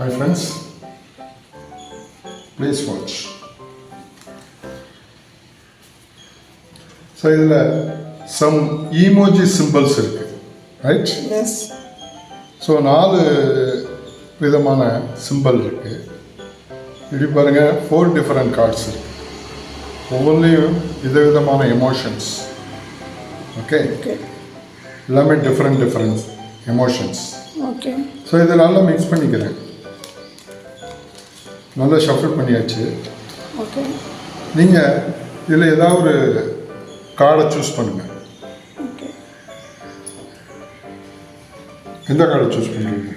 Hi friends, please watch. So இதில் some emoji symbols இருக்கு right yes so நாலு விதமான சிம்பிள் இருக்கு. இப்படி பாருங்க ஃபோர் டிஃப்ரெண்ட் கார்ட்ஸ் இருக்கு. ஒவ்வொன்றிலையும் விதவிதமான எமோஷன்ஸ் ஓகே எல்லாமே different different emotions okay so இதை நல்லா மிக்ஸ் பண்ணிக்கிறேன். நல்லா ஷஃபிள் பண்ணியாச்சு. ஓகே நீங்கள் இதில் ஏதாவது ஒரு கார்டை சூஸ் பண்ணுங்கள் ஓகே எந்த கார்டை சூஸ் பண்ணுறீங்க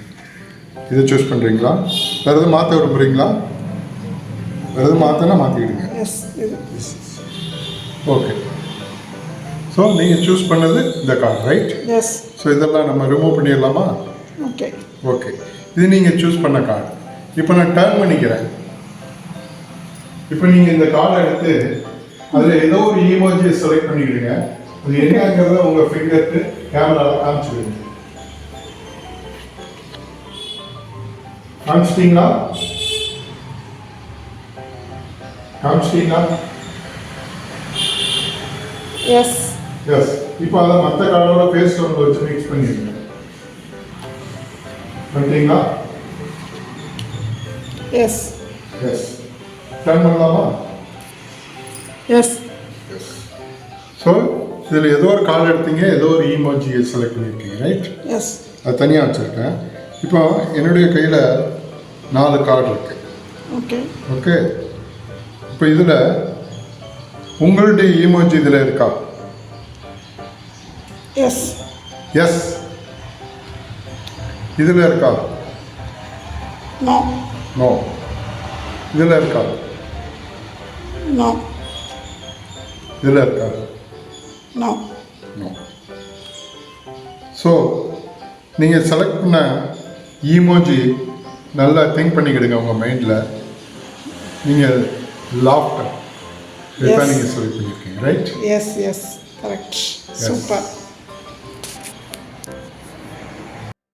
இதை சூஸ் பண்ணுறீங்களா வேறு எதுவும் மாற்ற விரும்புகிறீங்களா வேறு எதுவும் மாற்றினா மாற்றிக்கிடுங்க ஓகே ஸோ நீங்கள் சூஸ் பண்ணது இந்த கார்டு ரைட் எஸ் ஸோ இதெல்லாம் நம்ம ரிமூவ் பண்ணிடலாமா? ஓகே ஓகே இது நீங்கள் சூஸ் பண்ண கார்டு இப்போ நான் டர்ன் பண்ணிக்கிறேன். இப்போ நீங்கள் இந்த கார்டை எடுத்து அதில் ஏதோ ஒரு ஈமோஜியை செலக்ட் பண்ணிக்கிடுங்க. அது என்னங்கிறத உங்கள் ஃபிங்கருக்கு கேமராவில் காமிச்சிடுங்க காமிச்சிட்டிங்களா? காமிச்சிட்டிங்களா? எஸ் எஸ் இப்போ அதை மற்ற கார்டோட ஃபேஸ் டோன் வச்சு மிக்ஸ் பண்ணிடுங்க. பண்ணிட்டீங்களா? எஸ் எஸ் டர்ன் பண்ணலாமா? எஸ் ஸோ இதில் ஏதோ ஒரு கார்டு எடுத்தீங்க ஏதோ ஒரு இமோஜியை செலக்ட் பண்ணியிருக்கீங்க ரைட் எஸ் அது தனியாக வச்சுருக்கேன். இப்போ என்னுடைய கையில் நாலு கார்டு இருக்கு. ஓகே ஓகே இப்போ இதில் உங்களுடைய இமோஜி இதில் இருக்கா? எஸ் எஸ் இதில் இருக்கா? நோ நோ இதில் இருக்கா நோ இதில் இருக்கா நோ நோ ஸோ நீங்கள் செலக்ட் பண்ண ஈமோஜி நல்லா திங்க் பண்ணிக்கிடுங்க உங்கள் மைண்டில் நீங்கள் லாஃப்டர் இதுதான். நீங்கள் செலக்ட் பண்ணியிருக்கீங்க right yes yes correct super